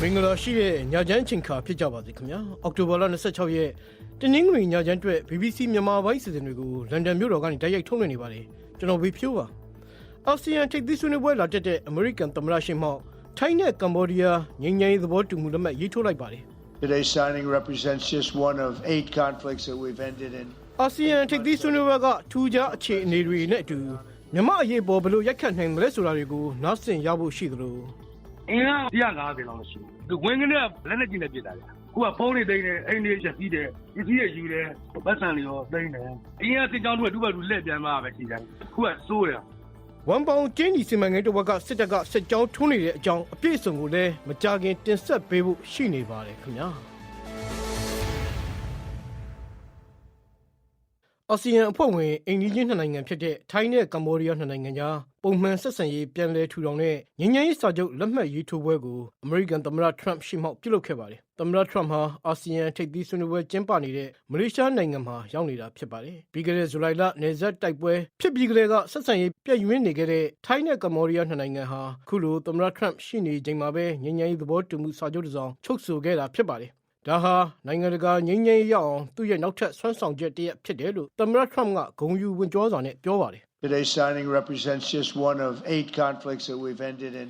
မင်္ဂလာရှိတဲ့ညချမ်းချိန်ခါဖြစ်ကြပါစေခင်ဗျာအောက်တိုဘာလ26ရက်တနင်္ဂနွေညချမ်းအတွက် BBC မြန်မာပိုင်းစီစဉ်တွေကိုလန်ဒန်မြို့တော်ကနေတိုက်ရိုက်ထုတ်လွှင့်နေပါတယ်ကျွန်တော်ဝေဖြိုးပါအာဆီယံထိပ်သီးဆွေးနွေးပွဲလာတက်တဲ့အမေရိကန်သမ္မတရှင်းမောက်ထိုင်းနဲ့ကမ္ဘောဒီးယားငြိမ်းချမ်းရေးသဘောတူမှုလက်မှတ်ရေးထိုးလိုက်ပါတယ် Today's signing represents just one of eight conflicts that we've ended in. အာဆီယံထိပ်သီးဆွေးနွေးပွဲကထူးခြားအခြေအနေတွေနဲ့အတူမြမအရေးပေါ်ဘယ်လိုရိုက်ခတ်နိုင်မလဲဆိုတာတွေကိုနားဆင်ရဖို့ရှိသလို အင်အား150လောက်ရှိတယ်။သူဝင်ကနေလက်နဲ့ကြည့်နေပြစ်တာလေ။ခုကဖုန်းတွေသိမ်းတယ်အိမ်တွေချက်ပြီးတယ်ပစ္စည်းတွေယူတယ်ပတ်စံတွေရောသိမ်းတယ်။အင်အားစစ်ကြောင်းတို့ကဒုဘက်ဒုလက်ပြန်มาပဲရှိတယ်။ခုကစိုးတယ်ဝမ်ပေါင်ကျင်းဒီစီမံကိန်းတစ်ဝက်ကစစ်တပ်ကစစ်ကြောင်းထိုးနေတဲ့အကြောင်းအပြည့်အစုံကိုလည်းမကြခင်တင်ဆက်ပေးဖို့ရှိနေပါတယ်ခင်ဗျာ အာဆီယံအဖွဲ့ဝင်အိန္ဒိယနှစ်နိုင်ငံဖြစ်တဲ့ထိုင်းနဲ့ကမ္ဘောဒီးယားနှစ်နိုင်ငံကြားပုံမှန်ဆက်ဆံရေးပြန်လည်ထူထောင်တဲ့ငြိမ်းချမ်းရေးစာချုပ်လက်မှတ်ရေးထိုးပွဲကိုအမေရိကန်သမ္မတထရမ့်ရှီမောက်ပြုလုပ်ခဲ့ပါတယ်။သမ္မတထရမ့်ဟာအာဆီယံထိပ်သီးဆွေးနွေးပွဲကျင်းပနေတဲ့မလေးရှားနိုင်ငံမှာရောက်နေတာဖြစ်ပါတယ်။ပြီးခဲ့တဲ့ဇူလိုင်လနေဆက်တိုက်ပွဲဖြစ်ပြီးကလေးကဆက်ဆံရေးပြည့်ရင်းနေခဲ့တဲ့ထိုင်းနဲ့ကမ္ဘောဒီးယားနှစ်နိုင်ငံဟာခုလိုသမ္မတထရမ့်ရှိနေချိန်မှာပဲငြိမ်းချမ်းရေးသဘောတူမှုစာချုပ်တစ်စောင်ချုပ်ဆိုခဲ့တာဖြစ်ပါတယ်။ ဒါဟာနိုင်ငံတကာငြိမ်းချမ်းရေးရအောင်သူ့ရဲ့နောက်ထပ်ဆွမ်းဆောင်ချက်တစ်ရပ်ဖြစ်တယ်လို့သမ္မတထရမ့်ကဂုဏ်ယူဝင်ကြောစွာနဲ့ပြောပါတယ် Today's signing represents just one of eight conflicts that we've ended in.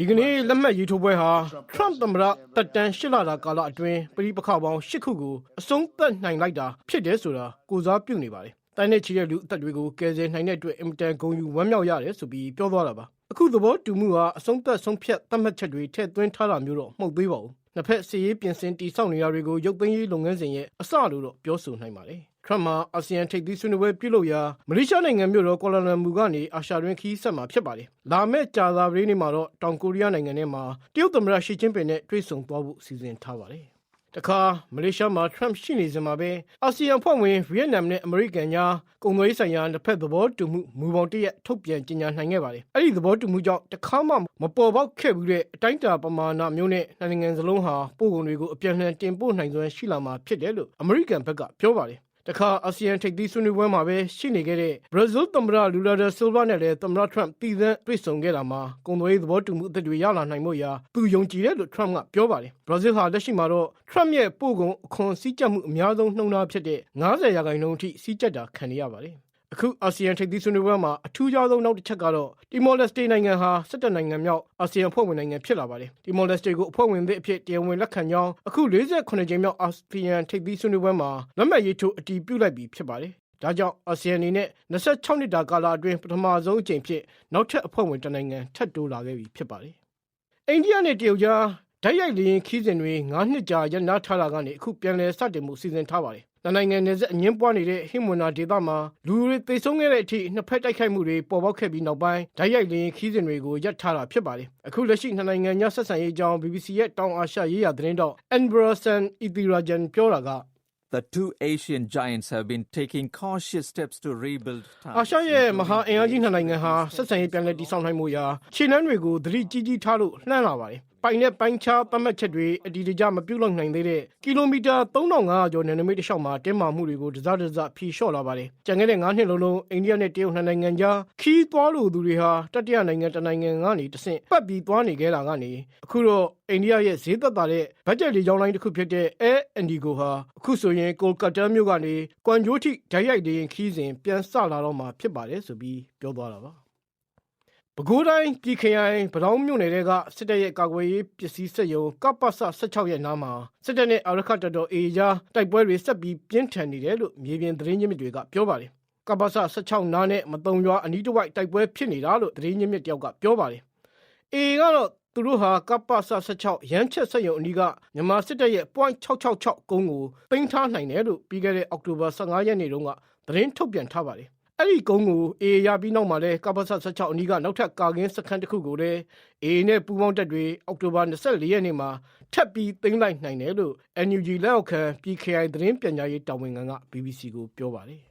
ဒီကနေ့လက်မှတ်ရေးထိုးပွဲဟာထရမ့်သမ္မတတက်တန်းရှစ်လတာကာလအတွင်းပြည်ပခါပေါင်း၈ခုကိုအဆုံးသတ်နိုင်လိုက်တာဖြစ်တယ်ဆိုတာကိုစားပြုနေပါတယ်။တိုင်းနဲ့ချီတဲ့လူအသက်တွေကိုကယ်ဆယ်နိုင်တဲ့အတွက်အင်မတန်ဂုဏ်ယူဝမ်းမြောက်ရတယ်ဆိုပြီးပြောသွားတာပါ။အခုသဘောတူမှုဟာအဆုံးသတ်ဆုံးဖြတ်သတ်မှတ်ချက်တွေထည့်သွင်းထားတာမျိုးတော့မဟုတ်သေးပါဘူး။ နှစ်ဖက်စီရေးပြင်ဆင်တည်ဆောက်နေတာတွေကိုရုပ်သိမ်းရေးလုပ်ငန်းစဉ်ရဲ့အစလို့တော့ပြောဆိုနိုင်ပါတယ်။ထရမ့်မှာအာဆီယံထိပ်သီးဆွေးနွေးပွဲပြုလုပ်ရာမလေးရှားနိုင်ငံမြို့တော်ကွာလာလမ်ပူကနေအာရှတွင်းခီးဆက်မှာဖြစ်ပါတယ်။လာမယ့်ကြာသပတေးနေ့မှာတော့တောင်ကိုရီးယားနိုင်ငံထဲမှာတရုတ်သမ္မတရှီကျင်းပင်နဲ့တွေ့ဆုံသွားဖို့စီစဉ်ထားပါတယ်။ တခါမလေးရှားမှာထရမ့်ရှိနေစဉ်မှာပဲအာဆီယံဖွဲ့ဝင်ဗီယက်နမ်နဲ့အမေရိကန်ကြားကုန်သွယ်ရေးဆိုင်ရာတစ်ဖက်သဘောတူမှုမူပေါင်းတစ်ရပ်ထုတ်ပြန်ကြေညာနိုင်ခဲ့ပါတယ်။အဲ့ဒီသဘောတူမှုကြောင့်တခါမှမပေါ်ပေါက်ခဲ့ဘူးတဲ့အတိုင်းအတာပမာဏမျိုးနဲ့နိုင်ငံစလုံးဟာပို့ကုန်တွေကိုအပြန်အလှန်တင်ပို့နိုင်စွမ်းရှိလာမှာဖြစ်တယ်လို့အမေရိကန်ဘက်ကပြောပါတယ်။ တခါအာဆီယံထိပ်သီးဆွေးနွေးပွဲမှာပဲရှိနေခဲ့တဲ့ဘရာဇီးသမ္မတလူလာဒါဆီလ်ဗာနဲ့လည်းသမ္မတထရမ့်ပြည်သန်းတွေ့ဆုံခဲ့တာမှာကုန်သွယ်ရေးသဘောတူမှုအသစ်တွေရလာနိုင်မှုရာသူယုံကြည်တယ်လို့ထရမ့်ကပြောပါတယ်ဘရာဇီးဟာလက်ရှိမှာတော့ထရမ့်ရဲ့ပို့ကုန်အခွန်စည်းကြပ်မှုအများဆုံးနှုန်းထားဖြစ်တဲ့90ရာခိုင်နှုန်းအထိစည်းကြပ်တာခံရပါတယ် အခုအာဆီယံထိပ်သီးဆွေးနွေးပွဲမှာအထူးခြားဆုံးနောက်တစ်ချက်ကတော့တီမော်လက်စတေနိုင်ငံဟာစစ်တပ်နိုင်ငံမြောက်အာဆီယံဖွဲ့ဝင်နိုင်ငံဖြစ်လာပါတယ်။တီမော်လက်စတေကိုအဖွဲ့ဝင်သစ်အဖြစ်တရားဝင်လက်ခံကြောင်းအခု48ကြိမ်မြောက်အာဆီယံထိပ်သီးဆွေးနွေးပွဲမှာလက်မှတ်ရေးထိုးအတည်ပြုလိုက်ပြီးဖြစ်ပါတယ်။ဒါကြောင့်အာဆီယံအနေနဲ့26နှစ်တာကာလအတွင်းပထမဆုံးအကြိမ်ဖြစ်နောက်ထပ်အဖွဲ့ဝင်တစ်နိုင်ငံထပ်တိုးလာခဲ့ပြီဖြစ်ပါတယ်။အိန္ဒိယနဲ့တရုတ်ကြားဓာတ်ရိုက်လေရင်ခီးစဉ်တွေ9နှစ်ကြာရပ်နားထားတာကနေအခုပြန်လည်စတင်မှုစီစဉ်ထားပါတယ်။ နိုင်ငံနယ်စပ်အငင်းပွားနေတဲ့ဟိမွန်နာဒေသမှာလူတွေသေဆုံးခဲ့တဲ့အထိနှစ်ဖက်တိုက်ခိုက်မှုတွေပေါ်ပေါက်ခဲ့ပြီးနောက်ပိုင်းဓာတ်ရိုက်လေရင်ခီးစဉ်တွေကိုရပ်ထားတာဖြစ်ပါတယ်။အခုလက်ရှိနှစ်နိုင်ငံညဆက်ဆံရေးကြောင်း BBC ရဲ့တောင်အာရှရေးရာသတင်းတော့ Anbrasan Ithirajan ပြောတာက The two Asian giants have been taking cautious steps to rebuild အာ ties. ရှရဲ့မဟာအင်အားကြီးနှစ်နိုင်ငံဟာဆက်ဆံရေးပြန်လည်တည်ဆောက်နိုင်မှုရာခြေနှမ်းတွေကိုသတိကြီးကြီးထားလို့လှမ်းလာပါတယ်။ ပိုင်နဲ့ပိုင်းခြားသတ်မှတ်ချက်တွေအတီတကျမပြုတ်လောက်နိုင်သေးတဲ့ကီလိုမီတာ3500ကျော်နယ်နိမိတ်တစ်လျှောက်မှာတင်းမာမှုတွေကိုတစတစဖြီလျှော့လာပါတယ်။ကြံခဲ့တဲ့9နှစ်လုံးလုံးအိန္ဒိယနဲ့တရုတ်နှစ်နိုင်ငံကြားခီးသွားလို့သူတွေဟာတတိယနိုင်ငံတစ်နိုင်ငံကနေတဆင့်ပတ်ပြီးသွားနေခဲ့တာကနေအခုတော့အိန္ဒိယရဲ့ဈေးသက်သာတဲ့ဘတ်ဂျက်လေကြောင်းလိုင်းတစ်ခုဖြစ်တဲ့ Air Indigo ဟာအခုဆိုရင်ကိုလကတ္တာမြို့ကနေကွမ်ဂျိုထိဓာတ်ရိုက်လေရင်ခီးစဉ်ပြန်ဆလာတော့မှာဖြစ်ပါတယ်ဆိုပြီးပြောသွားတာပါ။ ပဲခူးတိုင်းပြည်ခရိုင်ဗတောင်းမြို့နယ်တဲကစစ်တပ်ရဲ့ကာကွယ်ရေးပစ္စည်းစက်ရုံကပ္ပစ16ရဲ့နားမှာစစ်တပ်နဲ့အာရခတ်တပ်တော် AA ကြားတိုက်ပွဲတွေဆက်ပြီးပြင်းထန်နေတယ်လို့မြေပြင်သတင်းရင်းမြစ်တွေကပြောပါတယ်။ကပ္ပစ16နားနဲ့မတုံရွာအနီးတစ်ဝိုက်တိုက်ပွဲဖြစ်နေတာလို့သတင်းရင်းမြစ်တယောက်ကပြောပါတယ်။ AA ကတော့သူတို့ဟာကပ္ပစ16ရမ်းချက်စက်ရုံအနီးကမြန်မာစစ်တပ်ရဲ့ .666 ကုန်းကိုတင်ထားနိုင်တယ်လို့ပြီးခဲ့တဲ့အောက်တိုဘာ15ရက်နေ့တုန်းကသတင်းထုတ်ပြန်ထားပါတယ်။ အဲ့ဒီကုန်းကိုအေရပြီးနောက်မှာလဲကပ္ပဆ16အနီးကနောက်ထပ်ကာကင်းစခန်းတစ်ခုကိုလည်းအေနဲ့ပူးပေါင်းတပ်တွေအောက်တိုဘာ24ရက်နေ့မှာထပ်ပြီးသိမ်းလိုက်နိုင်တယ်လို့ NUG လက်အောက်ခံ PKI သတင်းပြန်ကြားရေးတာဝန်ခံက BBC ကိုပြောပါတယ်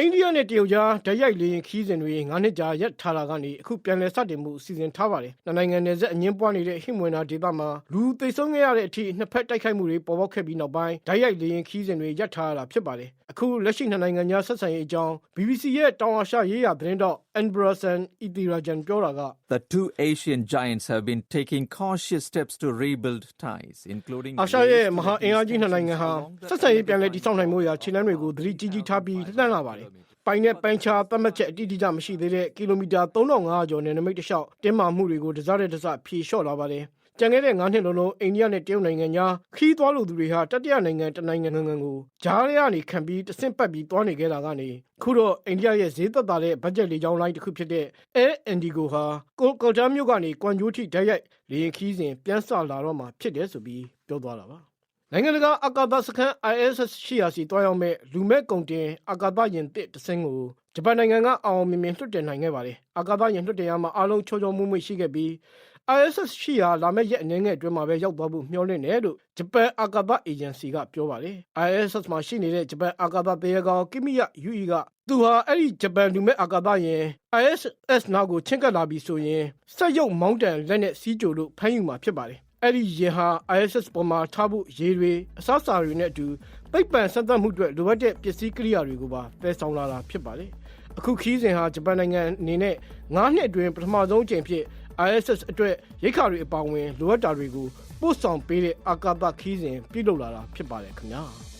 အိန္ဒိယနဲ့တရုတ်ကြားဓာတ်ရိုက်လေရင်ခီးစဉ်တွေ9နှစ်ကြာရက်ထားတာကနေအခုပြန်လည်စတင်မှုစီစဉ်ထားပါတယ်။နှစ်နိုင်ငံနယ်စပ်အငင်းပွားနေတဲ့ဟိမွေနာဒေသမှာလူသိဆုံးခဲ့ရတဲ့အထိနှစ်ဖက်တိုက်ခိုက်မှုတွေပေါ်ပေါက်ခဲ့ပြီးနောက်ပိုင်းဓာတ်ရိုက်လေရင်ခီးစဉ်တွေရပ်ထားရတာဖြစ်ပါတယ်။အခုလက်ရှိနှစ်နိုင်ငံကြားဆက်ဆံရေးအကြောင်း BBC ရဲ့တောင်အာရှရေးရာသတင်းတော့ Anbrasan Ithirajan ပြောတာက The two Asian giants have been taking cautious steps to rebuild ties, including အာရှရဲ့မဟာအင်အားကြီးနှစ်နိုင်ငံဟာဆက်ဆံရေးပြန်လည်တည်ဆောက်နိုင်မှုရာခြေလှမ်းတွေကိုသတိကြီးကြီးထားပြီးလှမ်းလာပါတယ်။ ပိုင်နဲ့ပန်းချာသတ်မှတ်ချက်အတိအကျမရှိသေးတဲ့ကီလိုမီတာ3500ကျော်နယ်နိမိတ်တစ်လျှောက်တင်းမာမှုတွေကိုတစားတဲ့တစားဖြေလျှော့လာပါတယ်။ကြံခဲ့တဲ့9နှစ်လုံးလုံးအိန္ဒိယနဲ့တရုတ်နိုင်ငံကြားခီးသွားလို့သူတွေဟာတတိယနိုင်ငံတနိုင်ငံငံကိုဂျားရကနေခံပြီးတဆင့်ပတ်ပြီးသွားနေခဲ့တာကနေခုတော့အိန္ဒိယရဲ့ဈေးသက်သာတဲ့ဘတ်ဂျက်လေးချောင်းလိုင်းတစ်ခုဖြစ်တဲ့ Air Indigo ဟာကိုကော်တာမြို့ကနေကွမ်ဂျိုထိဓာတ်ရိုက်လေရင်ခီးစဉ်ပြန်ဆလာတော့မှဖြစ်တယ်ဆိုပြီးပြောသွားတာပါ။ နိုင်ငံတကာအာကာသစခန်း ISS ရှိရာစီတွားရောက်မဲ့လူမဲ့ကုန်တင်အာကာသယာဉ်တစ်တစ်စင်းကိုဂျပန်နိုင်ငံကအောင်အောင်မြင်မြင်လွှတ်တင်နိုင်ခဲ့ပါတယ်။အာကာသယာဉ်လွှတ်တင်ရမှာအားလုံးချောချောမွေ့မွေ့ရှိခဲ့ပြီး ISS ရှိရာလာမယ့်ရက်အနည်းငယ်အတွင်းမှာပဲရောက်သွားဖို့မျှော်လင့်တယ်လို့ဂျပန်အာကာသအေဂျင်စီကပြောပါတယ်။ ISS မှာရှိနေတဲ့ဂျပန်အာကာသတရေကောင်ကိမိယယူအီကသူဟာအဲ့ဒီဂျပန်လူမဲ့အာကာသယာဉ် ISS နောက်ကိုချင့်ကပ်လာပြီဆိုရင်စက်ရုပ်မောင်းတန်လက်နဲ့စီးကြိုလို့ဖမ်းယူမှာဖြစ်ပါတယ်။ အဲ့ဒီရင်ဟာ ISS ပေါ်မှာထားဖို့ရေတွေအစားအစာတွေနဲ့အတူပိတ်ပံစမ်းသပ်မှုအတွက်လိုအပ်တဲ့ပစ္စည်းကိရိယာတွေကိုပါသယ်ဆောင်လာတာဖြစ်ပါတယ်။အခုခီးစဉ်ဟာဂျပန်နိုင်ငံအနေနဲ့9နှစ်အတွင်းပထမဆုံးအကြိမ်ဖြစ် ISS အတွက်ရိတ်ခါတွေအပါအဝင်လိုအပ်တာတွေကိုပို့ဆောင်ပေးတဲ့အာကာသခီးစဉ်ပြုလုပ်လာတာဖြစ်ပါတယ်ခင်ဗျာ။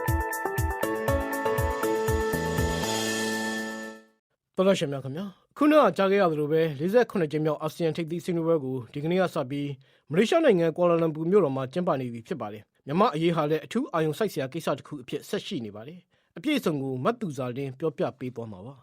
တော်တော်ရှင်များခင်ဗျာခုနကကြားခဲ့ရသလိုပဲ48ကျင်းမြောက်အာဆီယံထိပ်သီးဆွေးနွေးပွဲကိုဒီကနေ့ကစပြီးမလေးရှားနိုင်ငံကွာလာလမ်ပူမြို့တော်မှာကျင်းပနေပြီဖြစ်ပါတယ်မြမအရေးဟာလည်းအထူးအာရုံစိုက်စရာကိစ္စတစ်ခုအဖြစ်ဆက်ရှိနေပါတယ်အပြည့်အစုံကိုမတ်သူဇာလင်းပြောပြပေးသွားမှာပါ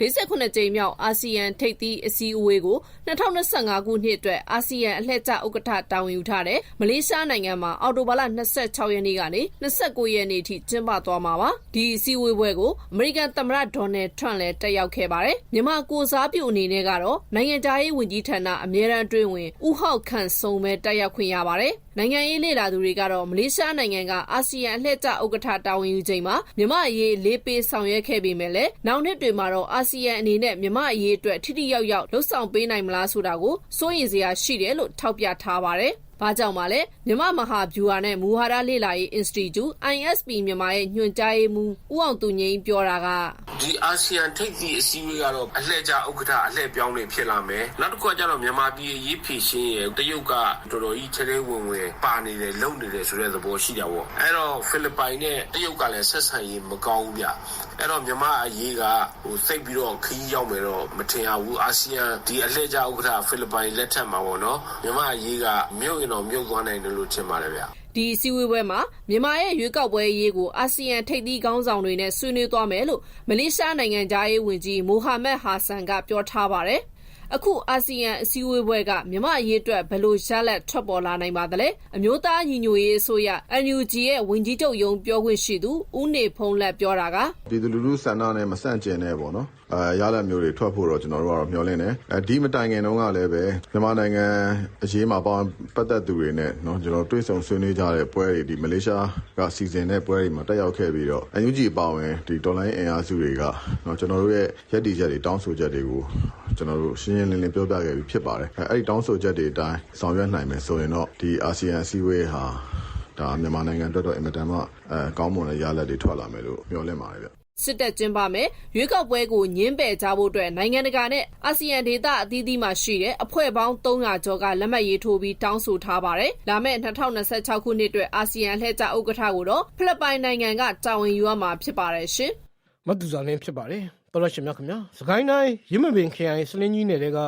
48ကြိမ်မြောက်အာဆီယံထိပ်သီးအစည်းအဝေးကို2025ခုနှစ်အတွက်အာဆီယံအလှည့်ကျဥက္ကဋ္ဌတာဝန်ယူထားတဲ့မလေးရှားနိုင်ငံမှာအော်တိုဘာလ26ရက်နေ့ကနေ29ရက်နေ့ထိကျင်းပသွားမှာပါဒီအစည်းအဝေးပွဲကိုအမေရိကန်သမ္မတဒေါ်နယ်ထရန့်လည်းတက်ရောက်ခဲ့ပါတယ်မြန်မာကိုစားပြုအနေနဲ့ကတော့နိုင်ငံသားရေးဝန်ကြီးဌာနအမြဲတမ်းအတွင်းဝင်ဦးဟောက်ခန့်စုံပဲတက်ရောက်ခွင့်ရပါတယ် နိုင်ငံရေးလေလာသူတွေကတော့မလေးရှားနိုင်ငံကအာဆီယံအလှည့်ကျဥက္ကဋ္ဌတာဝန်ယူချိန်မှာမြမအရေးလေးပေးဆောင်ရွက်ခဲ့ပေမဲ့လည်းနောက်နှစ်တွေမှာတော့အာဆီယံအနေနဲ့မြမအရေးအတွက်ထိထိရောက်ရောက်လှုပ်ဆောင်ပေးနိုင်မလားဆိုတာကိုစိုးရိမ်စရာရှိတယ်လို့ထောက်ပြထားပါတယ်။ ဘာကြောင့်မှလဲမြမမဟာဗျူဟာနဲ့မူဟာရလေ့လာရေး Institute ISP မြန်မာရဲ့ညွှန်ကြားရေးမှူးဦးအောင်သူငိမ့်ပြောတာကဒီအာဆီယံထိပ်သီးအစည်းအဝေးကတော့အလှည့်ကျဥက္ကဋ္ဌအလှည့်ပြောင်းနေဖြစ်လာမယ်နောက်တစ်ခုကကျတော့မြန်မာပြည်အရေးဖြည့်ရှင်းရတရုတ်ကတော်တော်ကြီးချဲရဲဝင်ဝင်ပါနေတယ်လုံနေတယ်ဆိုတဲ့သဘောရှိတာပေါ့အဲ့တော့ဖိလစ်ပိုင်နဲ့တရုတ်ကလည်းဆက်ဆံရေးမကောင်းဘူးဗျအဲ့တော့မြန်မာအရေးကဟိုစိတ်ပြီးတော့ခီးရောက်မယ်တော့မထင်ရဘူးအာဆီယံဒီအလှည့်ကျဥက္ကဋ္ဌဖိလစ်ပိုင်လက်ထက်မှာပေါ့နော်မြန်မာအရေးကမြုပ်ရင်တော့မြုပ်သွားနိုင်တယ်လို့ထင်ပါတယ်ဗျဒီအစည်းအဝေးပွဲမှာမြန်မာရဲ့ရွေးကောက်ပွဲအရေးကိုအာဆီယံထိပ်သီးခေါင်းဆောင်တွေနဲ့ဆွေးနွေးသွားမယ်လို့မလေးရှားနိုင်ငံသားရေးဝန်ကြီးမိုဟာမက်ဟာဆန်ကပြောထားပါတယ်။ အခုအာဆီယံအစည်းအဝေးပွဲကမြန်မာအရေးအတွက်ဘယ်လိုရလဒ်ထွက်ပေါ်လာနိုင်ပါသလဲအမျိုးသားညီညွတ်ရေးအစိုးရ NUG ရဲ့ဝန်ကြီးချုပ်ယုံပြောခွင့်ရှိသူဦးနေဖုံးလက်ပြောတာကပြည်သူလူထုဆန္ဒနဲ့မဆန့်ကျင်နဲ့ပေါ့နော် အဲရလဒ်မျိုးတွေထွက်ဖို့တော့ကျွန်တော်တို့ကတော့မျှော်လင့်တယ်အဲဒီမတိုင်ခင်တုန်းကလည်းပဲမြန်မာနိုင်ငံအရေးမှာပေါင်းပတ်သက်သူတွေနဲ့เนาะကျွန်တော်တွေ့ဆုံဆွေးနွေးကြတဲ့ပွဲတွေဒီမလေးရှားကစီစဉ်တဲ့ပွဲတွေမှာတက်ရောက်ခဲ့ပြီးတော့အန်ယူဂျီအပါဝင်ဒီဒေါ်လာအင်အားစုတွေကเนาะကျွန်တော်တို့ရဲ့ရည်တည်ချက်တွေတောင်းဆိုချက်တွေကိုကျွန်တော်တို့ရှင်းရှင်းလင်းလင်းပြောပြခဲ့ပြီးဖြစ်ပါတယ်အဲအဲ့ဒီတောင်းဆိုချက်တွေအတိုင်းဆောင်ရွက်နိုင်မယ်ဆိုရင်တော့ဒီအာဆီယံအစည်းအဝေးဟာဒါမြန်မာနိုင်ငံအတွက်တော့အင်မတန်မှအဲကောင်းမွန်တဲ့ရလဒ်တွေထွက်လာမယ်လို့မျှော်လင့်ပါတယ်ဗျ စစ်တပ်ကျင်းပမယ်ရွေးကောက်ပွဲကိုညှင်းပယ်ကြဖို့အတွက်နိုင်ငံတကာနဲ့အာဆီယံဒေသအသီးသီးမှာရှိတဲ့အဖွဲ့ပေါင်း300ကျော်ကလက်မှတ်ရေးထိုးပြီးတောင်းဆိုထားပါတယ်။လာမယ့်2026ခုနှစ်အတွက်အာဆီယံလှည့်ကျဥက္ကဋ္ဌကိုတော့ဖိလစ်ပိုင်နိုင်ငံကတာဝန်ယူရမှာဖြစ်ပါတယ်ရှင်။မတ်သူစာလင်းဖြစ်ပါတယ်တော်ရရှင်မြတ်ခင်ဗျာစကိုင်းတိုင်းရင်းမပင်ခရိုင်စလင်းကြီးနယ်တွေက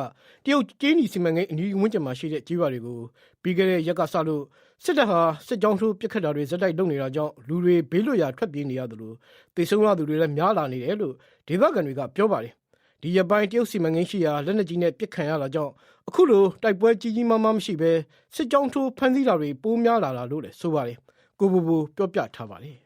တရုတ်ကျင်းနီစီမံကိန်းအနီးဝန်းကျင်မှာရှိတဲ့ကြီးပါတွေကိုပြီးခဲ့တဲ့ရက်ကစလို့ စစ်တပ်ဟာစစ်ကြောင်းထိုးပစ်ခတ်တာတွေဇက်တိုက်လုပ်နေတာကြောင့်လူတွေဘေးလွတ်ရာထွက်ပြေးနေရတယ်လို့တေဆုံးရသူတွေလည်းများလာနေတယ်လို့ဒေသခံတွေကပြောပါတယ်ဒီရပိုင်းတရုတ်စီမံကိန်းရှိရာလက်နက်ကြီးနဲ့ပစ်ခံရတာကြောင့်အခုလိုတိုက်ပွဲကြီးကြီးမားမားမရှိဘဲစစ်ကြောင်းထိုးဖမ်းဆီးတာတွေပိုများလာတာလို့လည်းဆိုပါတယ်ကိုဘူဘူပြောပြထားပါတယ်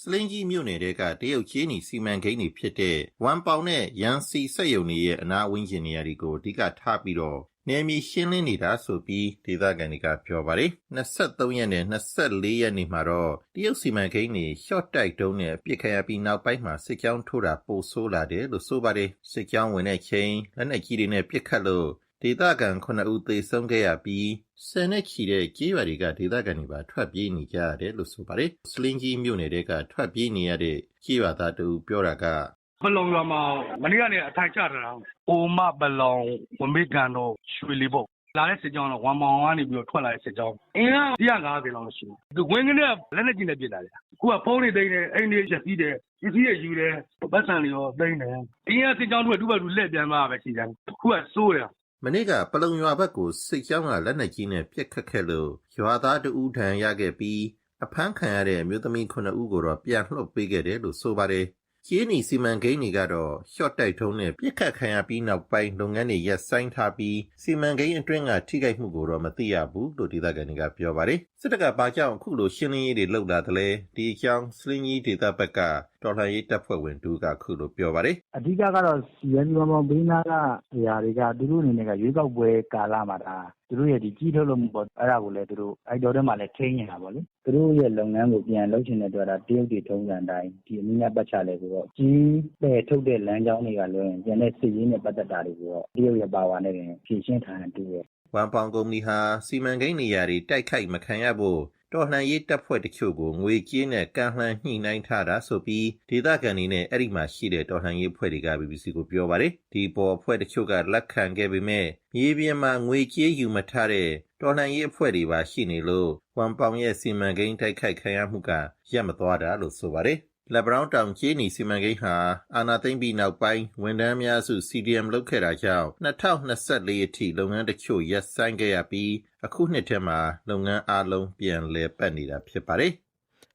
စလင်းကြီးမြို့နယ်တဲကတရုတ်ချင်းနီစီမံကိန်းတွေဖြစ်တဲ့ဝမ်ပေါင်နဲ့ရန်စီစက်ယုံတွေရဲ့အနာဝင်းကျင်နေရာတွေကိုအဓိကထားပြီးတော့ နယ်မြေရှင်းလင်းနေတာဆိုပြီးဒေသခံတွေကပြောပါတယ်23ရက်နဲ့24ရက်နေ့မှာတော့တရုတ်စီမံကိန်းတွေရှော့တိုက်တုံးနဲ့ပြစ်ခတ်ရပြီးနောက်ပိုင်းမှာစစ်ကြောင်းထိုးတာပိုဆိုးလာတယ်လို့ဆိုပါတယ်စစ်ကြောင်းဝင်တဲ့ချိန်လက်နက်ကြီးတွေနဲ့ပြစ်ခတ်လို့ဒေသခံ9ဦးသေဆုံးခဲ့ရပြီးဆယ်နဲ့ချီတဲ့ကြေးရွာတွေကဒေသခံတွေပါထွက်ပြေးနေကြရတယ်လို့ဆိုပါတယ်။စလင်းကြီးမြို့နယ်တဲကထွက်ပြေးနေရတဲ့ကြေးရွာသားတူပြောတာကဘလုံရွာမှာမနေ့ကနေအထိုင်ချထားတာ အိုမဘလုံဝမေကန်တော့ရွှေလီပေါ့လာတဲ့စစ်ကြောင်းတော့ဝမ်မောင်ကနေပြီးတော့ထွက်လာတဲ့စစ်ကြောင်းအင်းက150လောက်ရှိတယ်သူဝင်းကနေလက်နဲ့ကျင်းနေပြစ်လာတယ်အခုကဖုန်းတွေသိမ်းတယ်အိမ်တွေချက်စီးတယ်ပစ္စည်းတွေယူတယ်ပတ်စံတွေရောသိမ်းတယ်အင်းကစစ်ကြောင်းတို့ကတူပါတူလက်ပြန်มาပဲရှိတယ်အခုကစိုးတယ်မနေ့ကပလုံရွာဘက်ကိုစစ်ကြောင်းကလက်နက်ကြီးနဲ့ပြစ်ခတ်ခဲ့လို့ရွာသားတဦးထံရခဲ့ပြီးအဖမ်းခံရတဲ့အမျိုးသမီး9ဦးကိုတော့ပြန်လှုပ်ပေးခဲ့တယ်လို့ဆိုပါတယ်။ ကျင်းနီစီမံကိန်းတွေကတော့ရှော့တိုက်ထုံးနဲ့ပြစ်ခတ်ခံရပြီးနောက်ပိုင်းလုပ်ငန်းတွေရပ်ဆိုင်းထားပြီးစီမံကိန်းအတွင်းကထိခိုက်မှုကိုတော့မသိရဘူးလို့ဒေသခံတွေကပြောပါတယ်။စစ်တပ်ကဘာကြောင့်အခုလိုရှင်းလင်းရေးတွေလုပ်လာသလဲဒီအကြောင်းစလင်းကြီးဒေသဘက်က တော်လှန်ရေးတပ်ဖွဲ့ဝင်တူကခုလိုပြောပါတယ် အဓိကကတော့ ရန်ကုန်မှာဘေးနားကအရာတွေက သူတို့အနေနဲ့က ရွေးကောက်ပွဲကာလမှာ ဒါသူတို့ရဲ့ဒီကြီးထုတ်လို့မှုပေါ့ အဲ့ဒါကိုလည်း သူတို့ အဲ့တော်ထဲမှာလည်း ထိန်းနေတာပေါ့လေ သူတို့ရဲ့လုပ်ငန်းကို ပြန်လုပ်ချင်တဲ့အတွက် ဒါတရုတ်တွေထုံးစံတိုင်း ဒီအနည်းငယ်ပတ်ချလဲဆိုတော့ ကြီးပဲထုတ်တဲ့လမ်းကြောင်းတွေကလွယ်ရင်ပြန်တဲ့စစ်ရေးနဲ့ ပတ်သက်တာတွေကိုတော့ တရုတ်ရဲ့ပါဝါနဲ့ပြင် ဖြည့်ရှင်းထားတယ်တူရဲ့ဝမ်ပေါင်ကုမ္ပဏီဟာ စီမံကိန်းနေရာတွေ တိုက်ခိုက်မခံရဖို့ တော်လှန်ရေးတပ်ဖွဲ့တချို့ကိုငွေကြေးနဲ့ကမ်းလှမ်းညှိနှိုင်းထားတာဆိုပြီးဒေသခံတွေနဲ့အဲ့ဒီမှာရှိတဲ့တော်လှန်ရေးအဖွဲ့တွေက BBC ကိုပြောပါတယ်ဒီပေါ်အဖွဲ့တချို့ကလက်ခံခဲ့ပေမဲ့မြေပြင်မှာငွေကြေးယူမထားတဲ့တော်လှန်ရေးအဖွဲ့တွေပါရှိနေလို့ဝမ်ပေါင်ရဲ့စီမံကိန်းတိုက်ခိုက်ခံရမှုကရပ်မသွားတာလို့ဆိုပါတယ် လက်ဘရောင်းတောင်ကျင်းနီစီမံကိန်းဟာအာနာသိမ့်ပြီးနောက်ပိုင်းဝန်ထမ်းများစု CDM လုပ်ခဲ့တာကြောင့်2024အထိလုပ်ငန်းတချို့ရပ်ဆိုင်းခဲ့ရပြီးအခုနှစ်ထဲမှာလုပ်ငန်းအလုံးပြန်လည်ပတ်နေတာဖြစ်ပါတယ်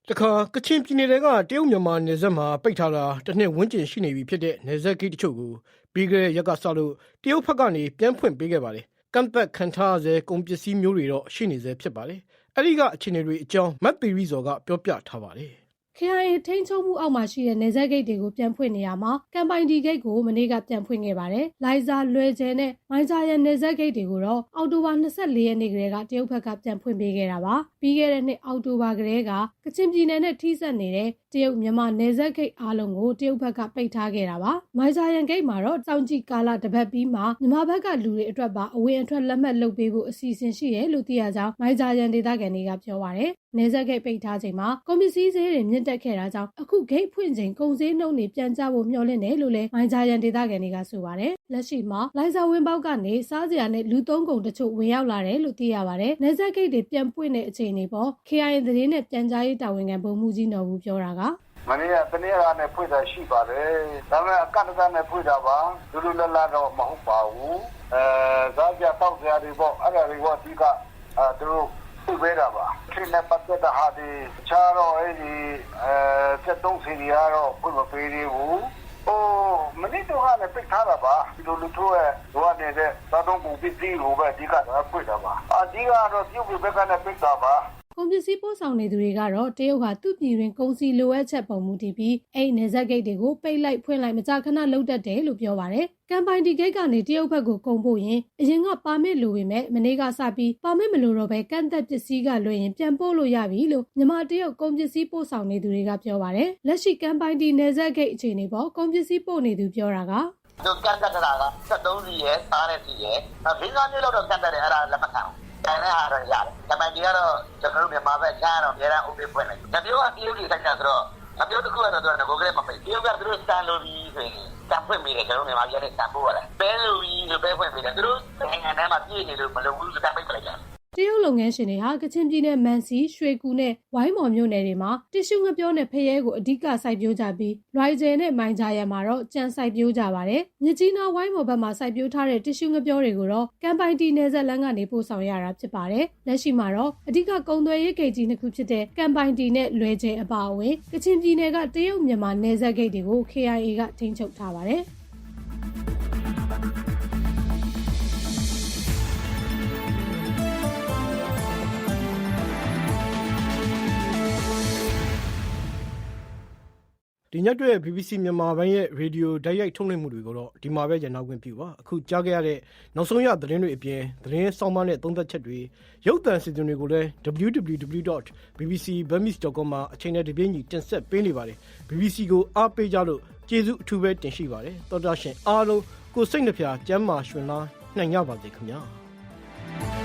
တခါကချင်ပြည်နယ်တွေကတရုတ်မြန်မာနယ်စပ်မှာပိတ်ထားတာတစ်နှစ်ဝန်းကျင်ရှိနေပြီဖြစ်တဲ့နယ်စပ်ဂိတ်တချို့ကိုပြီးခဲ့တဲ့ရက်ကစလို့တရုတ်ဘက်ကနေပြန်ဖွင့်ပေးခဲ့ပါတယ်။ကန့်သက်ခံထားရတဲ့ကုန်ပစ္စည်းမျိုးတွေတော့ရှိနေသေးဖြစ်ပါတယ်။အဲဒီကအခြေအနေတွေအကြောင်းမတ်ပီရီဇော်ကပြောပြထားပါတယ်။ KIA ထိန်းချုပ်မှုအောက်မှာရှိတဲ့နေဆက်ဂိတ်တွေကိုပြန်ဖွင့်နေရမှာကမ်ပိုင်ဒီဂိတ်ကိုမနေ့ကပြန်ဖွင့်ခဲ့ပါတယ်။လိုင်ဇာလွယ်ကျဲနဲ့မိုင်ဂျာရန်နေဆက်ဂိတ်တွေကိုတော့အောက်တိုဘာ24ရက်နေ့ကလေးကတရုတ်ဘက်ကပြန်ဖွင့်ပေးခဲ့တာပါ။ပြီးခဲ့တဲ့နှစ်အောက်တိုဘာကလေးကကချင်ပြည်နယ်နဲ့ထိစပ်နေတဲ့ တရုတ်မြန်မာနေဆက်ဂိတ်အားလုံးကိုတရုတ်ဘက်ကပိတ်ထားခဲ့တာပါ။မိုင်ဂျာရန်ဂိတ်မှာတော့စောင့်ကြည့်ကာလတစ်ပတ်ပြီးမှမြန်မာဘက်ကလူတွေအတွက်ပါအဝင်အထွက်လက်မှတ်လုပ်ပေးဖို့အစီအစဉ်ရှိတယ်လို့သိရကြောင်းမိုင်ဂျာရန်ဒေသခံတွေကပြောပါတယ်။နေဆက်ဂိတ်ပိတ်ထားချိန်မှာကွန်ပစ္စည်းဈေးတွေမြင့်တက်ခဲ့တာကြောင့်အခုဂိတ်ဖွင့်ချိန်ကုန်စည်နှုန်းတွေပြန်ကျဖို့မျှော်လင့်တယ်လို့လည်းမိုင်ဂျာရန်ဒေသခံတွေကဆိုပါတယ်။လက်ရှိမှာလိုင်ဇာဝင်းပေါက်ကနေစားစရာနဲ့လူသုံးကုန်တချို့ဝင်ရောက်လာတယ်လို့သိရပါတယ်။နေဆက်ဂိတ်တွေပြန်ပွင့်တဲ့အခြေအနေပေါ် KIA သတင်းနဲ့ပြန်ကြားရေးတာဝန်ခံဗိုလ်မှူးကြီးနော်ဘူးပြောတာက မနေ့ကတနေ့ကနဲ့ဖွင့်တာရှိပါတယ်ဒါပေမဲ့အကန့်အသတ်နဲ့ဖွင့်တာပါလူလူလတ်လတ်တော့မဟုတ်ပါဘူးအဲဇာကြတောက်ကြတွေပေါ့အဲ့ဒါတွေကအဓိကအဲသူတို့ပြပေးတာပါခင်းနဲ့ပတ်သက်တဲ့ဟာဒီချားတော့အဲ့ဒီအဲစက်သုံးစီတွေကတော့ဖွင့်မပေးသေးဘူးโอ้မနေ့တော့ကလည်းပိတ်ထားတာပါဒီလိုလူတို့ရဲ့ဟိုကနေတဲ့သာတော့ဘူးပြည်စီဟိုပဲအဓိကတော့ဖွင့်တာပါအဓိကတော့ပြုတ်ပြဘက်ကနဲ့ပိတ်တာပါ ကုန်ပစ္စည်းပို့ဆောင်နေသူတွေကတော့တရုတ်ဟာသူ့ပြည်တွင်ကုန်စည်လိုအပ်ချက်ပုံမူတည်ပြီးအဲ့နေဆက်ဂိတ်တွေကိုပိတ်လိုက်ဖွင့်လိုက်မကြာခဏလုပ်တတ်တယ်လို့ပြောပါတယ်။ကမ်ပိုင်ဒီဂိတ်ကနေတရုတ်ဘက်ကိုကုန်ပို့ရင်အရင်ကပါမစ်လိုပေမဲ့မနေ့ကစပြီးပါမစ်မလိုတော့ပဲကန့်သက်ပစ္စည်းကလွှဲရင်ပြန်ပို့လို့ရပြီလို့မြန်မာတရုတ်ကုန်ပစ္စည်းပို့ဆောင်နေသူတွေကပြောပါတယ်။လက်ရှိကမ်ပိုင်ဒီနေဆက်ဂိတ်အခြေအနေပေါ်ကုန်ပစ္စည်းပို့နေသူပြောတာကသူကန့်တက်တာက73စီရဲ့စားတဲ့စီရဲ့ဗီဇာမျိုးလောက်တော့ကန့်တက်တယ်အဲ့ဒါလက်မခံဘူး။ တိုင်းတဲ့ဟာတော့ရတယ်။ဒါပေမဲ့ဒီကတော့ကျွန်တော်တို့မြန်မာဘက်ချားတော့အများအားဥပ္ပေဖွင့်တယ်။ဒါမျိုးကတရုတ်ပြည်ဆိုင်တာဆိုတော့ငါပြောတစ်ခုကတော့တော့ငကိုကလေးမပိတ်တရုတ်ကသူတို့စတန်လိုပြီးဆိုရင်တံဖွင့်မိတယ်ကျွန်တော်မြန်မာပြည်နဲ့တံပို့ရတယ်ဘဲလိုပြီးဆိုဘဲဖွင့်မိတယ်သူတို့နိုင်ငံထဲမှာပြည့်နေလို့မလုပ်ဘူးဆိုတံပိတ်ပလိုက်ကြတယ် တရုတ်လုပ်ငန်းရှင်တွေဟာကချင်ပြည်နယ်မန်စီရွှေကူနဲ့ဝိုင်းမော်မြို့နယ်တွေမှာတ िश ူငပြောနဲ့ဖရဲကိုအဓိကစိုက်ပျိုးကြပြီးလွိုင်ကျယ်နဲ့မိုင်ဂျာရန်မှာတော့ကြံစိုက်ပျိုးကြပါတယ်။မြကြီးနားဝိုင်းမော်ဘက်မှာစိုက်ပျိုးထားတဲ့တ िश ူငပြောတွေကိုတော့ကမ်ပိုင်တီနယ်ဆက်လန်းကနေပို့ဆောင်ရတာဖြစ်ပါတယ်။လက်ရှိမှာတော့အဓိကကုံသွဲရေးဂိတ်ကြီးနှစ်ခုဖြစ်တဲ့ကမ်ပိုင်တီနဲ့လွယ်ကျယ်အပါအဝင်ကချင်ပြည်နယ်ကတရုတ်မြန်မာနယ်ဆက်ဂိတ်တွေကို KIA ကထိန်းချုပ်ထားပါတယ်။။ ဒီညက်တွေ BBC မြန်မာပိုင်းရဲ့ရေဒီယိုဓာတ်ရိုက်ထုတ်လွှင့်မှုတွေကိုတော့ဒီမှာပဲညနောက်ခွင့်ပြုပါ။အခုကြားခဲ့ရတဲ့နောက်ဆုံးရသတင်းတွေအပြင်သတင်းစောင်းမနဲ့သုံးသက်ချက်တွေရုပ်သံစီစဉ်တွေကိုလည်း www.bbcburmese.com မှာအချိန်နဲ့တပြေးညီတင်ဆက်ပေးနေပါတယ်။ BBC ကိုအားပေးကြလို့ကျေးဇူးအထူးပဲတင်ရှိပါတယ်။တော်တာရှင်အားလုံးကိုစိတ်နှဖျားကျမ်းမာရွှင်လန်းနိုင်ကြပါစေခင်ဗျာ။